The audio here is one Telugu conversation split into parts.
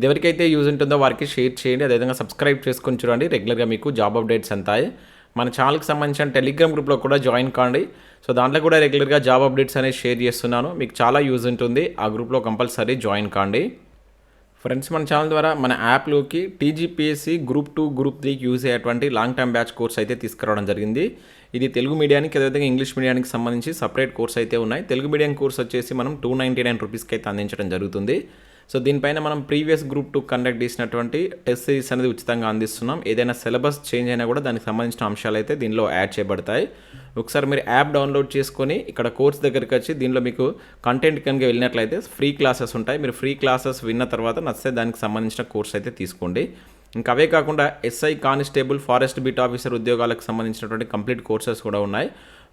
ఇది ఎవరికైతే యూజ్ ఉంటుందో వారికి షేర్ చేయండి. అదేవిధంగా సబ్స్క్రైబ్ చేసుకొని చూడండి. రెగ్యులర్గా మీకు జాబ్ అప్డేట్స్ అంతాయి. మన ఛానల్కి సంబంధించిన టెలిగ్రామ్ గ్రూప్లో కూడా జాయిన్ కాండి. సో దాంట్లో కూడా రెగ్యులర్గా జాబ్ అప్డేట్స్ అనేది షేర్ చేస్తున్నాను. మీకు చాలా యూజ్ ఉంటుంది. ఆ గ్రూప్లో కంపల్సరీ జాయిన్ కాండి. ఫ్రెండ్స్ మన ఛానల్ ద్వారా మన యాప్లోకి టీజీపీఎస్సీ గ్రూప్ టూ గ్రూప్ త్రీకి యూజ్ అయ్యేటువంటి లాంగ్ టర్మ్ బ్యాచ్ కోర్స్ అయితే తీసుకురావడం జరిగింది. ఇది తెలుగు మీడియానికి అదేవిధంగా ఇంగ్లీష్ మీడియానికి సంబంధించి సపరేట్ కోర్స్ అయితే ఉన్నాయి. తెలుగు మీడియం కోర్స్ వచ్చేసి మనం టూ నైంటీ నైన్ రూపీస్కి అయితే అందించడం జరుగుతుంది. సో దీనిపైన మనం ప్రీవియస్ గ్రూప్ టూ కండక్ట్ చేసినటువంటి టెస్ట్ సిరీస్ అనేది ఉచితంగా అందిస్తున్నాం. ఏదైనా సిలబస్ చేంజ్ అయినా కూడా దానికి సంబంధించిన అంశాలు అయితే దీనిలో యాడ్ చేయబడతాయి. ఒకసారి మీరు యాప్ డౌన్లోడ్ చేసుకొని ఇక్కడ కోర్స్ దగ్గరికి వచ్చి దీనిలో మీకు కంటెంట్ కనుక వెళ్ళినట్లయితే ఫ్రీ క్లాసెస్ ఉంటాయి. మీరు ఫ్రీ క్లాసెస్ విన్న తర్వాత నచ్చితే దానికి సంబంధించిన కోర్స్ అయితే తీసుకోండి. ఇంకా అవే కాకుండా SI constable forest beat officer ఉద్యోగాలకు సంబంధించినటువంటి కంప్లీట్ కోర్సెస్ కూడా ఉన్నాయి.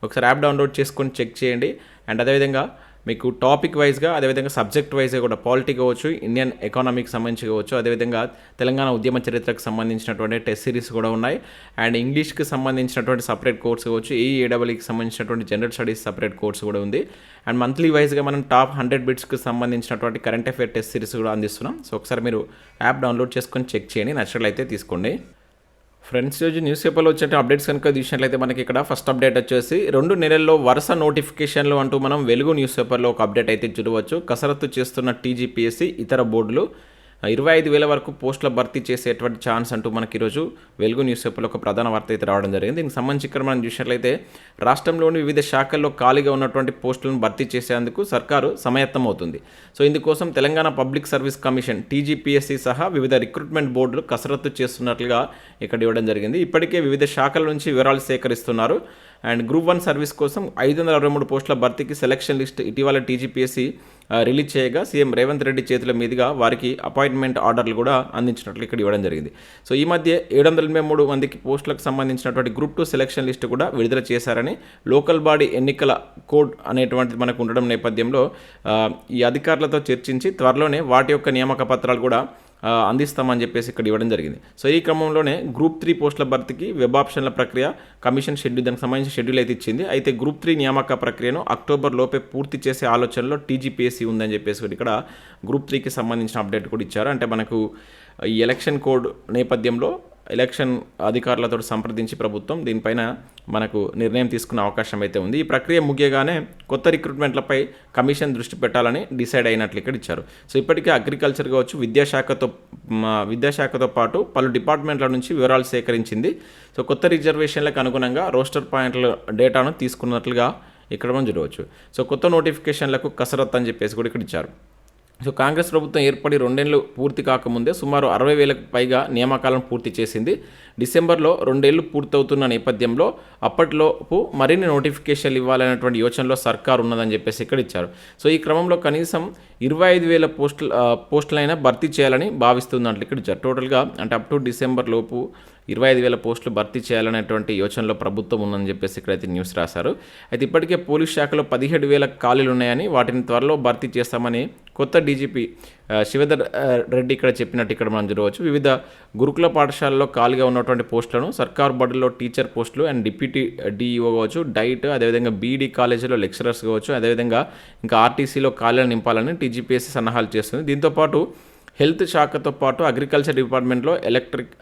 ఒకసారి యాప్ డౌన్లోడ్ చేసుకొని చెక్ చేయండి. అండ్ అదేవిధంగా మీకు టాపిక్ వైజ్గా అదేవిధంగా సబ్జెక్ట్ వైజ్గా కూడా పాలిటీ కావచ్చు ఇండియన్ ఎకానమీకి సంబంధించి కావచ్చు అదేవిధంగా తెలంగాణ ఉద్యమ చరిత్రకు సంబంధించినటువంటి టెస్ట్ సిరీస్ కూడా ఉన్నాయి. అండ్ ఇంగ్లీష్కి సంబంధించినటువంటి సపరేట్ కోర్స్ కావచ్చు ఈ ఏడబ్ల్యూకి సంబంధించినటువంటి జనరల్ స్టడీస్ సపరేట్ కోర్స్ కూడా ఉంది. అండ్ మంత్లీ వైజ్గా మనం టాప్ హండ్రెడ్ బిట్స్కి సంబంధించినటువంటి కరెంట్ అఫేర్ టెస్ట్ సిరీస్ కూడా అందిస్తున్నాం. సో ఒకసారి మీరు యాప్ డౌన్లోడ్ చేసుకొని చెక్ చేయండి నచ్చినట్లయితే తీసుకోండి. ఫ్రెండ్స్ రోజు న్యూస్ పేపర్లో వచ్చే అప్డేట్స్ కనుక చూసినట్లయితే మనకి ఇక్కడ ఫస్ట్ అప్డేట్ వచ్చేసి రెండు నెలల్లో వరుస నోటిఫికేషన్లు అంటూ మనం వెలుగు న్యూస్ పేపర్లో ఒక అప్డేట్ అయితే చూడవచ్చు. కసరత్తు చేస్తున్న టీజీపీఎస్సీ ఇతర బోర్డులు. ఇరవై ఐదు వేల వరకు పోస్టుల భర్తీ చేసేటువంటి ఛాన్స్ అంటూ మనకి ఈరోజు వెలుగు న్యూస్ పేపర్లో ఒక ప్రధాన వార్త అయితే రావడం జరిగింది. దీనికి సంబంధించి ఇక్కడ మనం చూసినట్లయితే రాష్ట్రంలోని వివిధ శాఖల్లో ఖాళీగా ఉన్నటువంటి పోస్టులను భర్తీ చేసేందుకు సర్కారు సమయత్తం అవుతుంది సో ఇందుకోసం Telangana public service commission TGPSC సహా వివిధ రిక్రూట్మెంట్ బోర్డులు కసరత్తు చేస్తున్నట్లుగా ఇక్కడ ఇవ్వడం జరిగింది. ఇప్పటికే వివిధ శాఖల నుంచి వివరాలు సేకరిస్తున్నారు. అండ్ గ్రూప్ వన్ సర్వీస్ కోసం ఐదు వందల అరవై మూడు పోస్టుల భర్తీకి సెలక్షన్ లిస్ట్ ఇటీవల టీజీపీఎస్సీ రిలీజ్ చేయగా సీఎం రేవంత్ రెడ్డి చేతుల మీదుగా వారికి అపాయింట్మెంట్ ఆర్డర్లు కూడా అందించినట్లు ఇక్కడ ఇవ్వడం జరిగింది. సో ఈ మధ్య ఏడు వందల ఎనభై మూడు మందికి పోస్టులకు సంబంధించినటువంటి గ్రూప్ టూ సెలక్షన్ లిస్ట్ కూడా విడుదల చేశారని లోకల్ బాడీ ఎన్నికల కోడ్ అనేటువంటిది మనకు ఉండడం నేపథ్యంలో ఈ అధికారులతో చర్చించి త్వరలోనే వాటి యొక్క నియామక పత్రాలు కూడా అందిస్తామని చెప్పేసి ఇక్కడ ఇవ్వడం జరిగింది. సో ఈ క్రమంలోనే గ్రూప్ త్రీ పోస్టుల భర్తీకి వెబ్ ఆప్షన్ల ప్రక్రియ కమిషన్ షెడ్యూల్ దానికి సంబంధించిన షెడ్యూల్ అయితే ఇచ్చింది. అయితే గ్రూప్ త్రీ నియామక ప్రక్రియను అక్టోబర్ లోపే పూర్తి చేసే ఆలోచనలో టీజీపీఎస్సీ ఉందని చెప్పేసి ఇక్కడ గ్రూప్ త్రీకి సంబంధించిన అప్డేట్ కూడా ఇచ్చారు. అంటే మనకు ఈ ఎలక్షన్ కోడ్ నేపథ్యంలో ఎలక్షన్ అధికారులతో సంప్రదించి ప్రభుత్వం దీనిపైన మనకు నిర్ణయం తీసుకునే అవకాశం అయితే ఉంది. ఈ ప్రక్రియ ముగియగానే కొత్త రిక్రూట్మెంట్లపై కమిషన్ దృష్టి పెట్టాలని డిసైడ్ అయినట్లు ఇక్కడ ఇచ్చారు. సో ఇప్పటికే అగ్రికల్చర్ కావచ్చు విద్యాశాఖతో విద్యాశాఖతో పాటు పలు డిపార్ట్మెంట్ల నుంచి వివరాలు సేకరించింది. సో కొత్త రిజర్వేషన్లకు అనుగుణంగా రోస్టర్ పాయింట్ల డేటాను తీసుకున్నట్లుగా ఇక్కడ మనం చూడవచ్చు. సో కొత్త నోటిఫికేషన్లకు కసరత్ అని చెప్పేసి కూడా ఇక్కడ ఇచ్చారు. సో కాంగ్రెస్ ప్రభుత్వం ఏర్పడి రెండేళ్ళు పూర్తి కాకముందే సుమారు అరవై వేలకు పైగా నియామకాలను పూర్తి చేసింది. డిసెంబర్లో రెండేళ్ళు పూర్తవుతున్న నేపథ్యంలో అప్పటిలోపు మరిన్ని నోటిఫికేషన్లు ఇవ్వాలనేటువంటి యోచనలో సర్కారు ఉన్నదని చెప్పేసి ఇక్కడ ఇచ్చారు. సో ఈ క్రమంలో కనీసం ఇరవై ఐదు వేల పోస్టులు పోస్టులైనా భర్తీ చేయాలని భావిస్తుందంటే ఇక్కడ ఇచ్చారు. టోటల్గా అంటే అప్ టు డిసెంబర్ లోపు ఇరవై ఐదు వేల పోస్టులు భర్తీ చేయాలనేటువంటి యోచనలో ప్రభుత్వం ఉందని చెప్పేసి ఇక్కడైతే న్యూస్ రాశారు. అయితే ఇప్పటికే పోలీస్ శాఖలో పదిహేడు వేల ఖాళీలు ఉన్నాయని వాటిని త్వరలో భర్తీ చేస్తామని కొత్త డీజీపీ శివధర్ రెడ్డి ఇక్కడ చెప్పినట్టు ఇక్కడ మనం చూడవచ్చు. వివిధ గురుకుల పాఠశాలలో ఖాళీగా ఉన్నటువంటి పోస్టులను సర్కార్ బడుల్లో టీచర్ పోస్టులు అండ్ డిప్యూటీ డిఈఓ కావచ్చు డైట్ అదేవిధంగా బీఈడి కాలేజీలో లెక్చరర్స్ కావచ్చు అదేవిధంగా ఇంకా ఆర్టీసీలో ఖాళీలు నింపాలని టీజీపీఎస్సీ సన్నాహాలు చేస్తుంది. దీంతోపాటు హెల్త్ శాఖతో పాటు అగ్రికల్చర్ డిపార్ట్మెంట్లో ఎలక్ట్రిక్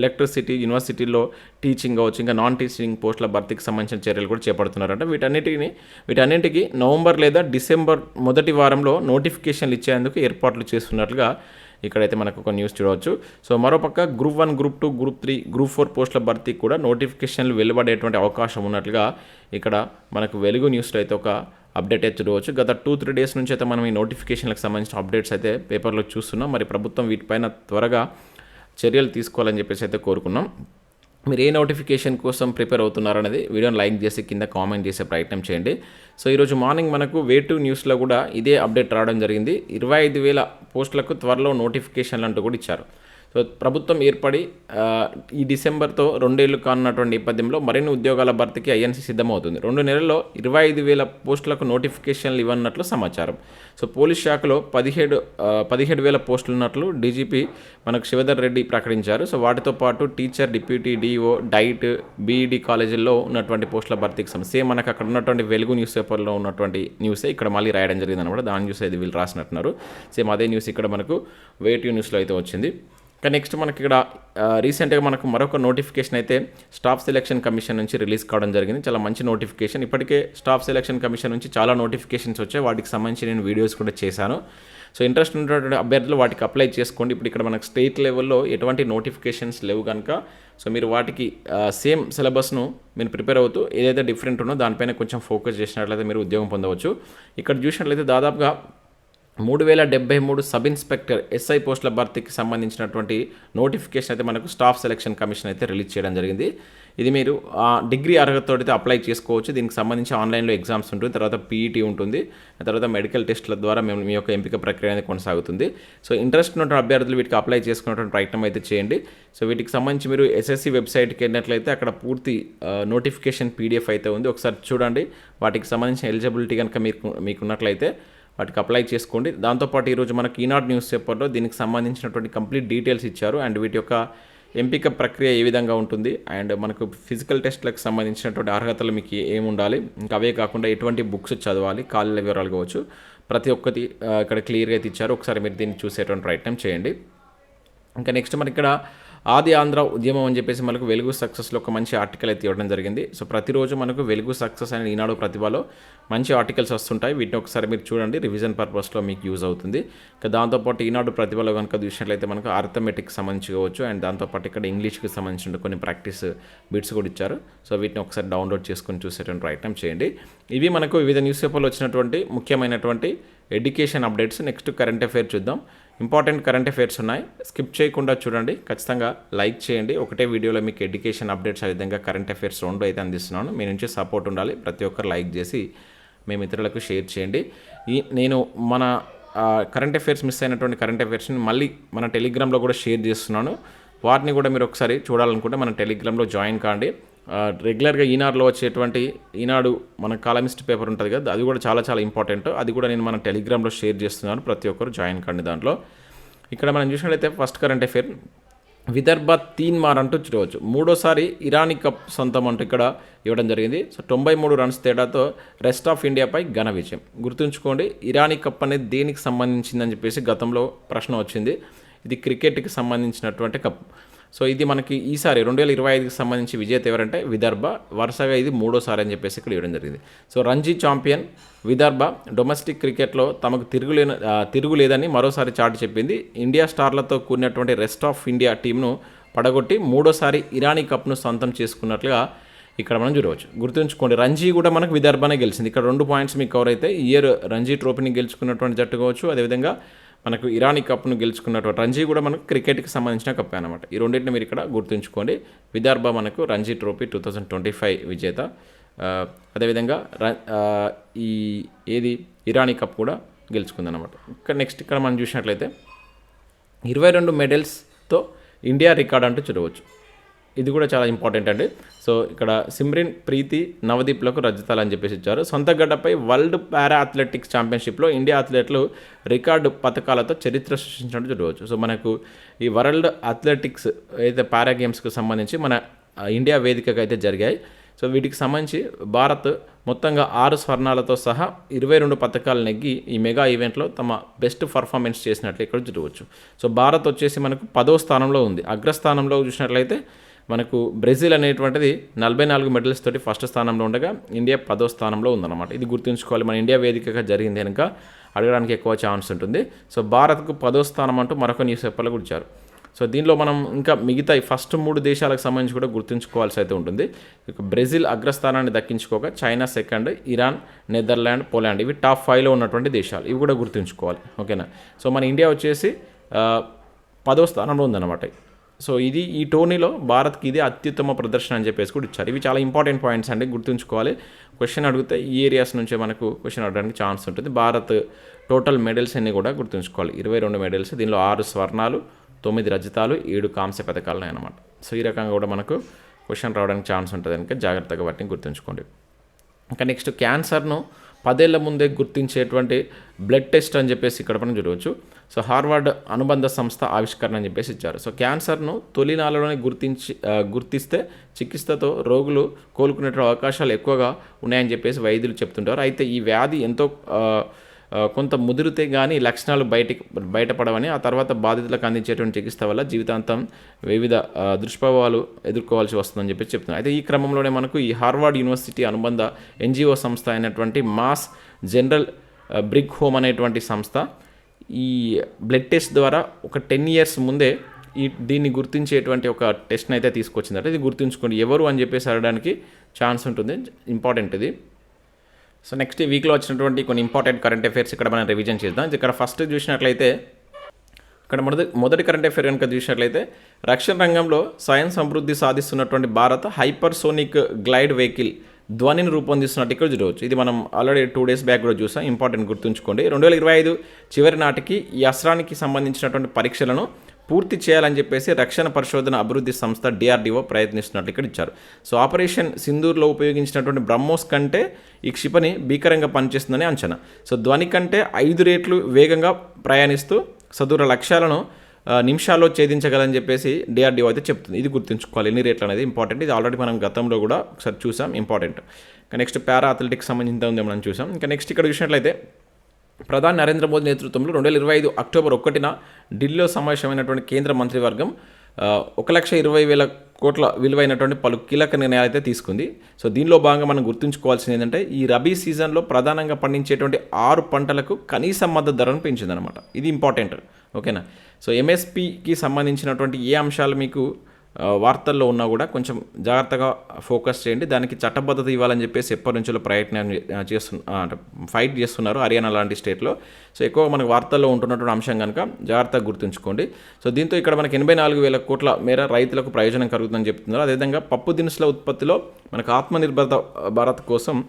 ఎలక్ట్రిసిటీ యూనివర్సిటీలో టీచింగ్ కావచ్చు ఇంకా నాన్ టీచింగ్ పోస్టుల భర్తీకి సంబంధించిన చర్యలు కూడా చేపడుతున్నారంట. వీటన్నిటిని వీటన్నిటికీ నవంబర్ లేదా డిసెంబర్ మొదటి వారంలో నోటిఫికేషన్లు ఇచ్చేందుకు ఏర్పాట్లు చేస్తున్నట్లుగా ఇక్కడైతే మనకు ఒక న్యూస్ చూడవచ్చు. సో మరోపక్క group one group two group three group four పోస్టుల భర్తీకి కూడా నోటిఫికేషన్లు వెలువడేటువంటి అవకాశం ఉన్నట్లుగా ఇక్కడ మనకు వెలుగు న్యూస్లో అయితే ఒక అప్డేట్ అయితే చూడవచ్చు. గత టూ త్రీ డేస్ నుంచి అయితే మనం ఈ నోటిఫికేషన్లకు సంబంధించిన అప్డేట్స్ అయితే పేపర్లో చూస్తున్నాం. మరి ప్రభుత్వం వీటిపైన త్వరగా చర్యలు తీసుకోవాలని చెప్పేసి అయితే కోరుకున్నాం. మీరు ఏ నోటిఫికేషన్ కోసం ప్రిపేర్ అవుతున్నారనేది వీడియోని లైక్ చేసి కింద కామెంట్ చేసే ప్రయత్నం చేయండి. సో ఈరోజు మార్నింగ్ మనకు వే టూ న్యూస్లో కూడా ఇదే అప్డేట్ రావడం జరిగింది. ఇరవై ఐదు వేల పోస్టులకు త్వరలో నోటిఫికేషన్లు అంటూ కూడా ఇచ్చారు. సో ప్రభుత్వం ఏర్పడి ఈ డిసెంబర్తో రెండేళ్ళు కానున్నటువంటి నేపథ్యంలో మరిన్ని ఉద్యోగాల భర్తీకి ఐఎన్సీ సిద్ధమవుతుంది. రెండు నెలల్లో ఇరవై ఐదు వేల పోస్టులకు నోటిఫికేషన్లు ఇవ్వనున్నట్లు సమాచారం. సో పోలీస్ శాఖలో పదిహేడు పదిహేడు వేల పోస్టులు ఉన్నట్లు డీజీపీ మనకు శివధర్ రెడ్డి ప్రకటించారు. సో వాటితో పాటు teacher deputy DO DIET BEd కాలేజీల్లో ఉన్నటువంటి పోస్టుల భర్తీకి సమస్య సేమ్ మనకు అక్కడ ఉన్నటువంటి వెలుగు న్యూస్ పేపర్లో ఉన్నటువంటి న్యూసే ఇక్కడ మళ్ళీ రాయడం జరిగింది అనమాట దాని న్యూస్ అయితే వీళ్ళు రాసినట్టున్నారు. సేమ్ అదే న్యూస్ ఇక్కడ మనకు వేటివ్ న్యూస్లో అయితే వచ్చింది. ఇంకా నెక్స్ట్ మనకి ఇక్కడ రీసెంట్గా మనకు మరొక నోటిఫికేషన్ అయితే స్టాఫ్ సెలక్షన్ కమిషన్ నుంచి రిలీజ్ కావడం జరిగింది. చాలా మంచి నోటిఫికేషన్ ఇప్పటికే స్టాఫ్ సెలక్షన్ కమిషన్ నుంచి చాలా నోటిఫికేషన్స్ వచ్చాయి. వాటికి సంబంధించి నేను వీడియోస్ కూడా చేశాను. సో ఇంట్రెస్ట్ ఉన్నటువంటి అభ్యర్థులు వాటికి అప్లై చేసుకోండి. ఇప్పుడు ఇక్కడ మనకు స్టేట్ లెవెల్లో ఎటువంటి నోటిఫికేషన్స్ లేవు కనుక సో మీరు వాటికి సేమ్ సిలబస్ను మీరు ప్రిపేర్ అవుతూ ఏదైతే డిఫరెంట్ ఉన్నో దానిపైన కొంచెం ఫోకస్ చేసినట్లయితే మీరు ఉద్యోగం పొందవచ్చు. ఇక్కడ చూసినట్లయితే దాదాపుగా మూడు వేల డెబ్బై మూడు సబ్ ఇన్స్పెక్టర్ ఎస్ఐ పోస్టుల భర్తీకి సంబంధించినటువంటి నోటిఫికేషన్ అయితే మనకు స్టాఫ్ సెలక్షన్ కమిషన్ అయితే రిలీజ్ చేయడం జరిగింది. ఇది మీరు డిగ్రీ అర్హతతో అయితే అప్లై చేసుకోవచ్చు. దీనికి సంబంధించి ఆన్లైన్లో ఎగ్జామ్స్ ఉంటుంది తర్వాత పీఈటీ ఉంటుంది ఆ తర్వాత మెడికల్ టెస్ట్ల ద్వారా మేము మీ యొక్క ఎంపిక ప్రక్రియ అనేది కొనసాగుతుంది. సో ఇంట్రెస్ట్ ఉన్నటువంటి అభ్యర్థులు వీటికి అప్లై చేసుకున్నటువంటి ప్రయత్నం అయితే చేయండి. సో వీటికి సంబంధించి మీరు ఎస్ఎస్సి వెబ్సైట్కి వెళ్ళినట్లయితే అక్కడ పూర్తి నోటిఫికేషన్ పీడిఎఫ్ అయితే ఉంది. ఒకసారి చూడండి వాటికి సంబంధించిన ఎలిజిబిలిటీ కనుక మీకు మీకు ఉన్నట్లయితే వాటికి అప్లై చేసుకోండి. దాంతోపాటు ఈరోజు మనకి ఈనాడు న్యూస్ పేపర్లో దీనికి సంబంధించినటువంటి కంప్లీట్ డీటెయిల్స్ ఇచ్చారు. అండ్ వీటి యొక్క ఎంపిక ప్రక్రియ ఏ విధంగా ఉంటుంది? అండ్ మనకు ఫిజికల్ టెస్ట్లకు సంబంధించినటువంటి అర్హతలు మీకు ఏమి ఉండాలి? ఇంకా అవే కాకుండా ఎటువంటి బుక్స్ చదవాలి? కాలేజీల వివరాలు కావచ్చు. ప్రతి ఒక్కటి ఇక్కడ క్లియర్గా అయితే ఇచ్చారు. ఒకసారి మీరు దీన్ని చూసేటువంటి ప్రయత్నం చేయండి. ఇంకా నెక్స్ట్ మనకి ఇక్కడ ఆది ఆంధ్ర ఉద్యమం అని చెప్పేసి మనకు వెలుగు సక్సెస్లో ఒక మంచి ఆర్టికల్ అయితే ఇవ్వడం జరిగింది. సో ప్రతిరోజు మనకు వెలుగు సక్సెస్ అనే ఈనాడు ప్రతిభలో మంచి ఆర్టికల్స్ వస్తుంటాయి. వీటిని ఒకసారి మీరు చూడండి. రివిజన్ పర్పస్లో మీకు యూజ్ అవుతుంది. ఇంకా దాంతోపాటు ఈనాడు ప్రతిభలో కనుక చూసినట్లయితే మనకు అర్థమెటిక్ సంబంధించి కావచ్చు అండ్ దాంతోపాటు ఇక్కడ ఇంగ్లీష్కి సంబంధించిన కొన్ని ప్రాక్టీస్ బిట్స్ కూడా ఇచ్చారు. సో వీటిని ఒకసారి డౌన్లోడ్ చేసుకొని చూసేటువంటి ప్రయత్నం చేయండి. ఇవి మనకు వివిధ న్యూస్ పేపర్లో వచ్చినటువంటి ముఖ్యమైనటువంటి education updates. Next current affair చూద్దాం. ఇంపార్టెంట్ కరెంట్ అఫైర్స్ ఉన్నాయి. స్కిప్ చేయకుండా చూడండి. ఖచ్చితంగా లైక్ చేయండి. ఒకటే వీడియోలో మీకు ఎడ్యుకేషన్ అప్డేట్స్ ఆ విధంగా కరెంట్ అఫైర్స్ రెండు అయితే అందిస్తున్నాను. మీ నుంచి సపోర్ట్ ఉండాలి. ప్రతి ఒక్కరు లైక్ చేసి మీ మిత్రులకు షేర్ చేయండి. ఈ నేను మన కరెంట్ అఫైర్స్ మిస్ అయినటువంటి కరెంట్ అఫైర్స్ని మళ్ళీ మన టెలిగ్రామ్లో కూడా షేర్ చేస్తున్నాను. వాటిని కూడా మీరు ఒకసారి చూడాలనుకుంటే మన టెలిగ్రామ్లో జాయిన్ కాండి. రెగ్యులర్గా ఈనాడులో వచ్చేటువంటి ఈనాడు మన కాలమిస్ట్ పేపర్ ఉంటుంది కదా అది కూడా చాలా చాలా ఇంపార్టెంట్ అది కూడా నేను మన టెలిగ్రామ్లో షేర్ చేస్తున్నాను ప్రతి ఒక్కరు జాయిన్ కండి దాంట్లో. ఇక్కడ మనం చూసినట్లయితే ఫస్ట్ కరెంట్ అఫేర్ విదర్భ తీన్ మార్ అంటూ చూడవచ్చు. మూడోసారి ఇరానీ కప్ సొంతం అంటూ ఇక్కడ ఇవ్వడం జరిగింది. సో తొంభై మూడు రన్స్ తేడాతో రెస్ట్ ఆఫ్ ఇండియాపై ఘన విజయం. గుర్తుంచుకోండి ఇరానీ కప్ అనేది దేనికి సంబంధించిందని చెప్పేసి గతంలో ప్రశ్న వచ్చింది. ఇది క్రికెట్కి సంబంధించినటువంటి కప్. సో ఇది మనకి ఈసారి రెండు వేల ఇరవై ఐదుకి సంబంధించి విజేత ఎవరంటే విదర్భ వరుసగా ఇది మూడోసారి అని చెప్పేసి ఇక్కడ ఇవ్వడం జరిగింది. So Ranji champion Vidarbha domestic క్రికెట్లో తమకు తిరుగులేని తిరుగులేదని మరోసారి చాటి చెప్పింది. ఇండియా స్టార్లతో కూడినటువంటి రెస్ట్ ఆఫ్ ఇండియా టీంను పడగొట్టి మూడోసారి ఇరానీ కప్ను సొంతం చేసుకున్నట్లుగా ఇక్కడ మనం చూడవచ్చు. గుర్తుంచుకోండి రంజీ కూడా మనకు విదర్భనే గెలిచింది. ఇక్కడ రెండు పాయింట్స్ మీకు కవర్ అయితే ఇయర్ రంజీ ట్రోఫీని గెలుచుకున్నటువంటి జట్టు కావచ్చు అదేవిధంగా మనకు ఇరానీ కప్ను గెలుచుకున్నటువంటి రంజీ కూడా మనకు క్రికెట్కి సంబంధించిన కప్ అనమాట ఈ రెండింటిని మీరు ఇక్కడ గుర్తుంచుకోండి. విదర్భ మనకు Ranji trophy two thousand twenty five విజేత. అదేవిధంగా ర- ఈ ఏది? ఇరానీ కప్ కూడా గెలుచుకుందనమాట ఇక్కడ నెక్స్ట్ ఇక్కడ మనం చూసినట్లయితే ఇరవై రెండు మెడల్స్తో ఇండియా రికార్డ్ అంటూ చూడవచ్చు. ఇది కూడా చాలా ఇంపార్టెంట్ అండి. సో ఇక్కడ సిమ్రిన్ ప్రీతి నవదీప్లకు రజతాలు అని చెప్పేసి ఇచ్చారు. సొంత గడ్డపై వరల్డ్ పారా అథ్లెటిక్స్ ఛాంపియన్షిప్లో ఇండియా అథ్లెట్లు రికార్డు పథకాలతో చరిత్ర సృష్టించినట్టు చూడవచ్చు. సో మనకు ఈ వరల్డ్ అథ్లెటిక్స్ అయితే పారా గేమ్స్కి సంబంధించి మన ఇండియా వేదికగా అయితే జరిగాయి. సో వీటికి సంబంధించి భారత్ మొత్తంగా ఆరు స్వర్ణాలతో సహా ఇరవై రెండు పథకాలు నెగ్గి ఈ మెగా ఈవెంట్లో తమ బెస్ట్ పర్ఫార్మెన్స్ చేసినట్లు ఇక్కడ చూడవచ్చు. సో భారత్ వచ్చేసి మనకు పదో స్థానంలో ఉంది. అగ్రస్థానంలో చూసినట్లయితే మనకు బ్రెజిల్ అనేటువంటిది నలభై నాలుగు మెడల్స్ తోటి ఫస్ట్ స్థానంలో ఉండగా ఇండియా పదో స్థానంలో ఉందన్నమాట. ఇది గుర్తుంచుకోవాలి మన ఇండియా వేదికగా జరిగింది కనుక అడగడానికి ఎక్కువ ఛాన్స్ ఉంటుంది. సో భారత్కు పదో స్థానం అంటూ మరొక న్యూస్ పేపర్లో గుర్చారు. సో దీనిలో మనం ఇంకా మిగతా ఫస్ట్ మూడు దేశాలకు సంబంధించి కూడా గుర్తుంచుకోవాల్సి అయితే ఉంటుంది. బ్రెజిల్ అగ్రస్థానాన్ని దక్కించుకోక China second Iran Netherland Poland ఇవి టాప్ ఫైవ్లో ఉన్నటువంటి దేశాలు. ఇవి కూడా గుర్తుంచుకోవాలి. ఓకేనా? సో మన ఇండియా వచ్చేసి పదో స్థానంలో ఉందన్నమాట. సో ఇది ఈ టోర్నీలో భారత్కి ఇది అత్యుత్తమ ప్రదర్శన అని చెప్పేసి కూడా ఇచ్చారు. ఇవి చాలా ఇంపార్టెంట్ పాయింట్స్ అండి గుర్తుంచుకోవాలి. క్వశ్చన్ అడిగితే ఈ ఏరియాస్ నుంచే మనకు క్వశ్చన్ అడగడానికి ఛాన్స్ ఉంటుంది. భారత్ టోటల్ మెడల్స్ అన్ని కూడా గుర్తుంచుకోవాలి. ఇరవై రెండు మెడల్స్ దీనిలో ఆరు స్వర్ణాలు తొమ్మిది రజతాలు ఏడు కాంస్య పథకాలు ఉన్నాయన్నమాట. సో ఈ రకంగా కూడా మనకు క్వశ్చన్ రావడానికి ఛాన్స్ ఉంటుంది కనుక జాగ్రత్తగా వాటిని గుర్తుంచుకోండి. ఇంకా నెక్స్ట్ క్యాన్సర్ను పదేళ్ళ ముందే గుర్తించేటువంటి బ్లడ్ టెస్ట్ అని చెప్పేసి ఇక్కడ మనం చూడవచ్చు. సో హార్వర్డ్ అనుబంధ సంస్థ ఆవిష్కరణ అని చెప్పేసి ఇచ్చారు. సో క్యాన్సర్ను తొలినాలలోనే గుర్తించి గుర్తిస్తే చికిత్సతో రోగులు కోలుకునే అవకాశాలు ఎక్కువగా ఉన్నాయని చెప్పేసి వైద్యులు చెప్తుంటారు. అయితే ఈ వ్యాధి ఎంతో కొంత ముదిరితే కానీ లక్షణాలు బయటికి బయటపడవని ఆ తర్వాత బాధితులకు అందించేటువంటి చికిత్స వల్ల జీవితాంతం వివిధ దుష్ప్రభావాలు ఎదుర్కోవాల్సి వస్తుందని చెప్పి చెప్తున్నారు. అయితే ఈ క్రమంలోనే మనకు ఈ హార్వర్డ్ యూనివర్సిటీ అనుబంధ ఎన్జిఓ సంస్థ అయినటువంటి మాస్ జనరల్ బ్రిగ్ హోమ్ అనేటువంటి సంస్థ ఈ బ్లడ్ టెస్ట్ ద్వారా ఒక టెన్ ఇయర్స్ ముందే ఈ దీన్ని గుర్తించేటువంటి ఒక టెస్ట్ని అయితే తీసుకొచ్చిందట. ఇది గుర్తుంచుకోండి. ఎవరు అని చెప్పేసి అడగడానికి ఛాన్స్ ఉంటుంది. ఇంపార్టెంట్ ఇది. సో నెక్స్ట్ ఈ వీక్లో వచ్చినటువంటి కొన్ని ఇంపార్టెంట్ కరెంట్ అఫైర్స్ ఇక్కడ మనం రివిజన్ చేద్దాం. ఇక్కడ ఫస్ట్ చూసినట్లయితే ఇక్కడ మొదటి మొదటి కరెంట్ అఫైర్ కనుక చూసినట్లయితే రక్షణ రంగంలో స్వయం సమృద్ధి సాధిస్తున్నటువంటి భారత్ హైపర్సోనిక్ గ్లైడ్ వెహికల్ ధ్వనిని రూపొందిస్తున్నట్టు ఇక్కడ చూడవచ్చు. ఇది మనం ఆల్రెడీ టూ డేస్ బ్యాక్ కూడా చూసాం. ఇంపార్టెంట్ గుర్తుంచుకోండి. రెండు వేల ఇరవై ఐదు చివరి నాటికి ఈ అస్త్రానికి సంబంధించినటువంటి పరీక్షలను పూర్తి చేయాలని చెప్పేసి రక్షణ పరిశోధన అభివృద్ధి సంస్థ డిఆర్డిఓ ప్రయత్నిస్తున్నట్లు ఇక్కడ ఇచ్చారు. సో ఆపరేషన్ సింధూర్లో ఉపయోగించినటువంటి బ్రహ్మోస్ కంటే ఈ క్షిపణి భీకరంగా పనిచేస్తుందని అంచనా. సో ధ్వని కంటే ఐదు రేట్లు వేగంగా ప్రయాణిస్తూ సదూర లక్ష్యాలను నిమిషాల్లో ఛేదించగలని చెప్పేసి డిఆర్డిఓ అయితే చెప్తుంది. ఇది గుర్తుంచుకోవాలి. ఎన్ని రేట్లు అనేది ఇంపార్టెంట్. ఇది ఆల్రెడీ మనం గతంలో కూడా ఒకసారి చూసాం. ఇంపార్టెంట్. ఇంకా నెక్స్ట్ పారా అథ్లెటిక్స్ సంబంధించిన ఉంది మనం చూసాం. ఇంకా నెక్స్ట్ ఇక్కడ చూసినట్లయితే ప్రధాని నరేంద్ర మోదీ నేతృత్వంలో రెండు వేల ఇరవై ఐదు అక్టోబర్ ఒకటిన ఢిల్లీలో సమావేశమైనటువంటి కేంద్ర మంత్రివర్గం ఒక లక్ష ఇరవై వేల కోట్ల విలువైనటువంటి పలు కీలక నిర్ణయాలు అయితే తీసుకుంది. సో దీనిలో భాగంగా మనం గుర్తుంచుకోవాల్సింది ఏంటంటే ఈ రబీ సీజన్లో ప్రధానంగా పండించేటువంటి ఆరు పంటలకు కనీస మద్దతు ధరను పెంచిందనమాట ఇది ఇంపార్టెంట్. ఓకేనా? సో ఎంఎస్పికి సంబంధించినటువంటి ఏ అంశాలు మీకు వార్తల్లో ఉన్నా కూడా కొంచెం జాగ్రత్తగా ఫోకస్ చేయండి. దానికి చట్టబద్ధత ఇవ్వాలని చెప్పేసి ఎప్పటి నుంచో ప్రయత్నం చేస్తున్న ఫైట్ చేస్తున్నారు హర్యానా లాంటి స్టేట్లో సో ఎక్కువ మనకు వార్తల్లో ఉంటున్నటువంటి అంశం కనుక జాగ్రత్తగా గుర్తుంచుకోండి. సో దీంతో ఇక్కడ మనకి ఎనభై నాలుగు వేల కోట్ల మేర రైతులకు ప్రయోజనం కలుగుతుందని చెప్తున్నారు. అదేవిధంగా పప్పు దినుసుల ఉత్పత్తిలో మనకు ఆత్మనిర్భరత భారత్ కోసం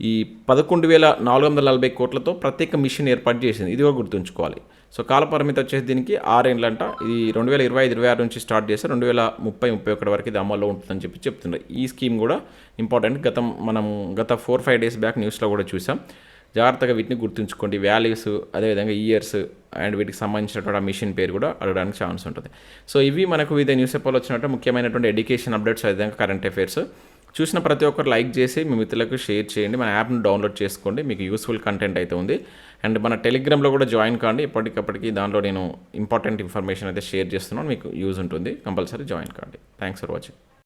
ఈ పదకొండు వేల నాలుగు వందల నలభై కోట్లతో ప్రత్యేక మిషన్ ఏర్పాటు చేసింది. ఇది కూడా గుర్తుంచుకోవాలి. సో కాలపరిమితి వచ్చేసి దీనికి ఆరేళ్ళంట ఇది రెండు వేల ఇరవై ఐదు ఇరవై ఆరు నుంచి స్టార్ట్ చేస్తే రెండు వేల ముప్పై ముప్పై ఒకటి వరకు ఇది అమల్లో ఉంటుందని చెప్పి చెప్తున్నారు. ఈ స్కీమ్ కూడా ఇంపార్టెంట్. గతం మనం గత ఫోర్ ఫైవ్ డేస్ బ్యాక్ న్యూస్లో కూడా చూసాం. జాగ్రత్తగా వీటిని గుర్తుంచుకోండి. వాల్యూస్ అదేవిధంగా ఇయర్స్ అండ్ వీటికి సంబంధించినటువంటి ఆ మిషన్ పేరు కూడా అడగడానికి ఛాన్స్ ఉంటుంది. సో ఇవి మనకు వివిధ న్యూస్ పేపర్లో వచ్చినట్టు ముఖ్యమైనటువంటి ఎడ్యుకేషన్ అప్డేట్స్ అదేవిధంగా కరెంట్ అఫైర్స్. చూసిన ప్రతి ఒక్కరు లైక్ చేసి మీ మిత్రులకు షేర్ చేయండి. మన యాప్ను డౌన్లోడ్ చేసుకోండి. మీకు యూస్ఫుల్ కంటెంట్ అయితే ఉంది. అండ్ మన టెలిగ్రామ్లో కూడా జాయిన్ కాండి. ఎప్పటికప్పటికి దానిలో నేను ఇంపార్టెంట్ ఇన్ఫర్మేషన్ అయితే షేర్ చేస్తున్నాను. మీకు యూజ్ ఉంటుంది. కంపల్సరీ జాయిన్ కాండి. Thanks for watching.